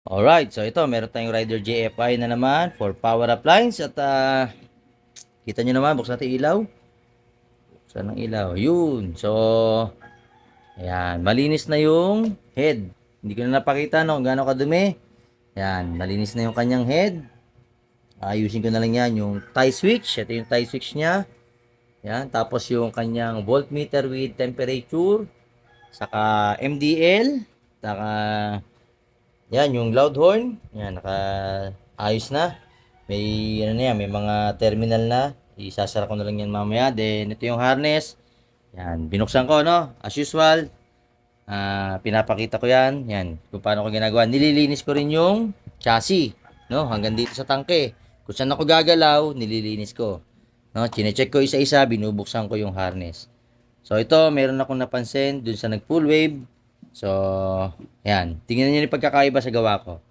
Alright, so ito, meron tayong Rider JFI na naman for power appliance at ah, kita nyo naman, buksan natin ilaw. Buksan ng ilaw. Yun. So, ayan, malinis na yung head. Hindi ko na napakita no, gaano kadumi. Ayan, malinis na yung kanyang head. Ayusin ko na lang yan, yung tie switch. Ito yung tie switch niya. Ayan, tapos yung kanyang voltmeter with temperature. Saka MDL. Saka yan, yung loud horn. Yan, naka ayos na. May ano na yan, may mga terminal na. Isasara ko na lang yan mamaya. Then ito yung harness. Yan, binuksan ko no. As usual. Ah, pinapakita ko yan. Yan, kung paano ko ginagawa. Nililinis ko rin yung chassis, no? Hanggang dito sa tangke. Kung saan ako gagalaw, nililinis ko. No, chine-check ko isa-isa, binubuksan ko yung harness. So ito, meron akong napansin dun sa nag full wave. So, ayan. Tingnan niyo yung pagkakaiba sa gawa ko.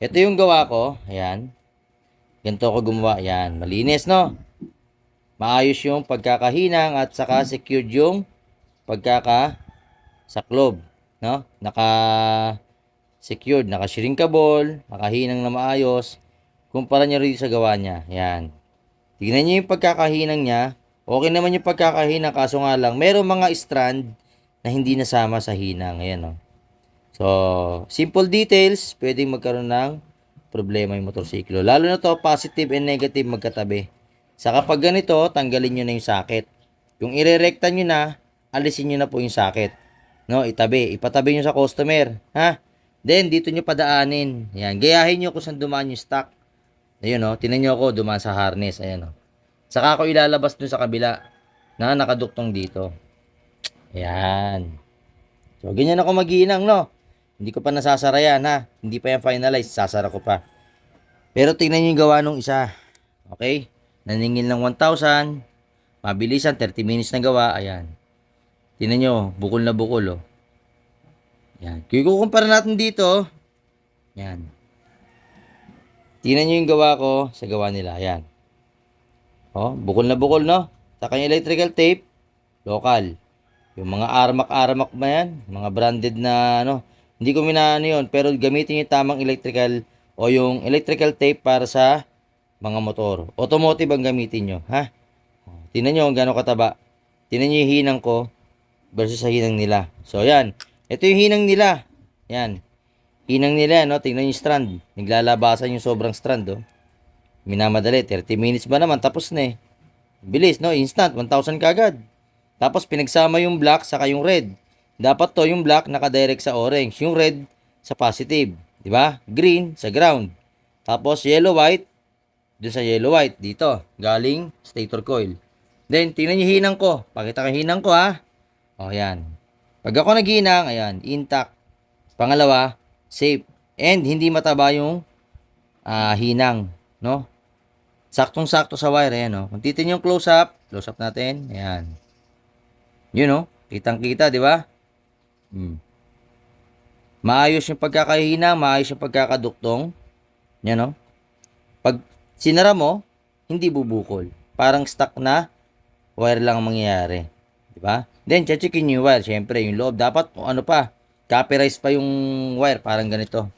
Ito yung gawa ko. Ayan. Ganito ko gumawa. Ayan. Malinis, no? Maayos yung pagkakahinang at saka secured yung pagkaka saklob. No? Naka secured. Naka shrinkable. Nakahinang na maayos. Kumpara niyo rin sa gawa niya. Ayan. Tingnan niyo yung pagkakahinang niya. Okay naman yung pagkakahinang kaso nga lang, meron mga strand na hindi nasama sa hinang. Ayan, oh. So, simple details, pwedeng magkaroon ng problema yung motorsiklo. Lalo na to, positive and negative magkatabi. Sa kapag ganito, tanggalin nyo na yung sakit. Yung irerekta nyo na, alisin nyo na po yung sakit. No, itabi. Ipatabi nyo sa customer. Ha? Then, dito nyo padaanin. Ayan. Gayahin nyo kung saan dumaan yung stock. Ayun, oh. Tinan nyo ako, dumaan sa harness. Ayan, oh. Saka ako ilalabas dun sa kabila na nakaduktong dito. Ayan. So, ganyan ako mag-iinang, no? Hindi ko pa nasasara yan, ha? Hindi pa yan finalized. Sasara ko pa. Pero tingnan nyo yung gawa nung isa. Okay? Naningil ng 1,000. Mabilisan, 30 minutes na gawa. Ayan. Tingnan nyo, bukol na bukol, oh. Ayan. Kung ikukumpara natin dito, ayan. Tingnan nyo yung gawa ko sa gawa nila. Ayan. Oh, bukol na bukol, no? Sa kanya electrical tape, local. Yung mga armak-armak ba yan? Mga branded na, ano, hindi ko minaano yun, pero gamitin yung tamang electrical o yung electrical tape para sa mga motor. Automotive ang gamitin nyo, ha? Tingnan nyo kung gaano kataba. Tingnan nyo yung hinang ko versus sa hinang nila. So, yan. Ito yung hinang nila. Yan. Hinang nila, no? Tingnan yung strand. Naglalabasan yung sobrang strand, oh. Minamadali. 30 minutes ba naman? Tapos na eh. Bilis, no? Instant. 1,000 kagad. Tapos pinagsama yung black saka yung red. Dapat to yung black nakadirect sa orange, yung red sa positive, di ba? Green sa ground. Tapos yellow white dun sa yellow white dito, galing stator coil. Then tingnan niyo hinang ko. Pakita ko hinang ko ha. Oh, yan. Pag ako naghinang, ayan, intact. Pangalawa, safe. And hindi mataba yung ah, hinang, no? Saktong-sakto sa wire, ayan, no? Kung titin yung close up, close up natin, ayan. Yun, no? Kitang-kita, di ba? Hmm. Maayos yung pagkakahina, maayos yung pagkakaduktong. Yan, no? Pag sinara mo, hindi bubukol. Parang stuck na wire lang ang mangyayari. Di ba? Then, checkin yung wire. Siyempre, yung loob. Dapat, ano pa, copperized pa yung wire. Parang ganito.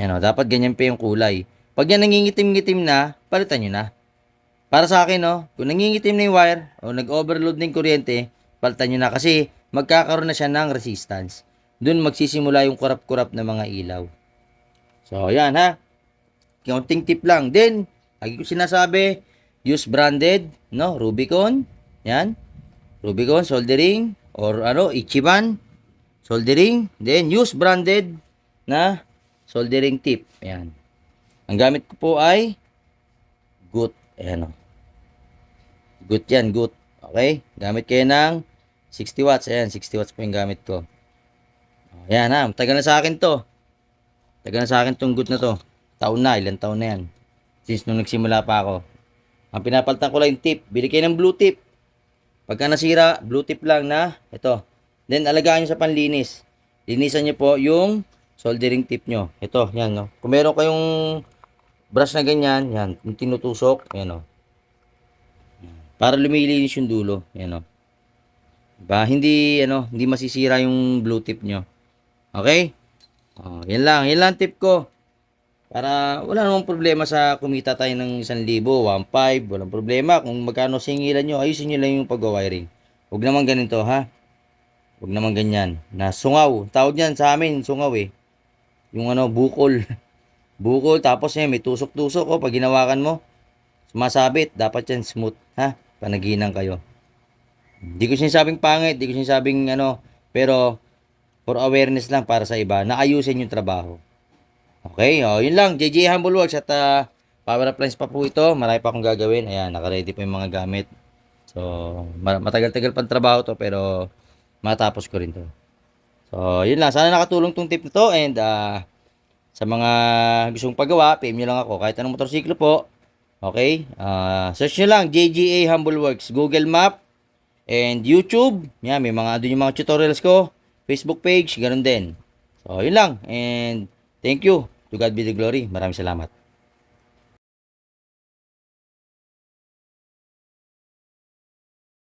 Yan, no? Dapat ganyan pa yung kulay. Pag yan nangingitim-ngitim na, palitan nyo na. Para sa akin, no, kung nangingitim na yung wire o nag-overload na yung kuryente, palitan nyo na kasi magkakaroon na siya ng resistance. Doon magsisimula yung kurap-kurap na mga ilaw. So, yan ha. Counting tip lang. Then, lagi ko sinasabi, use branded, no, Rubicon. Yan. Rubicon soldering or ano, Ichiban soldering. Then, use branded na soldering tip. Yan. Ang gamit ko po ay good. Ayan o. Good yan, good. Okay? Gamit kayo ng 60 watts. Ayan, 60 watts po yung gamit ko. Ayan ha, tagal na sa akin to. Tagal na sa akin tong good na to. Taon na, ilang taon na yan. Since nung nagsimula pa ako. Ang pinapalitan ko lang yung tip. Bili kayo ng blue tip. Pagka nasira, blue tip lang na ito. Then, alagaan nyo sa panlinis. Linisan nyo po yung soldering tip nyo. Ito, yan no. Kung meron kayong brush na ganyan, yan, yung tinutusok, yan o. Para lumilinis yung dulo, yan o. Diba? Hindi, ano, hindi masisira yung blue tip nyo. Okay? Oh, yan lang, yan lang tip ko. Para wala namang problema sa kumita tayo ng 1,000, 1,500, walang problema. Kung magkano singilan nyo, ayusin nyo lang yung pag-wiring. Huwag naman ganito, ha? Huwag naman ganyan. Na sungaw. Tawag yan sa amin, sungaw eh. Yung ano, bukol. bukol, tapos eh, may tusok-tusok. Oh, pag ginawakan mo, sumasabit. Dapat yan smooth, ha? Panaginang kayo. Di ko sinasabing pangit, di ko sinasabing ano, pero for awareness lang para sa iba, naayusin yung trabaho. Okay, oh, yun lang. JJ Humble Works at ah, power appliance pa po ito. Marami pa akong gagawin. Ayan, naka-ready pa yung mga gamit. So, ma- matagal-tagal pang trabaho to pero matapos ko rin to. So, yun lang. Sana nakatulong tong tip na to and ah, sa mga gustong paggawa, PM nyo lang ako. Kahit anong motorsiklo po. Okay? Ah, search nyo lang JGA Humble Works. Google Map and YouTube. Yan, may mga doon yung mga tutorials ko. Facebook page, ganun din. So, yun lang. And thank you. To God be the glory. Maraming salamat.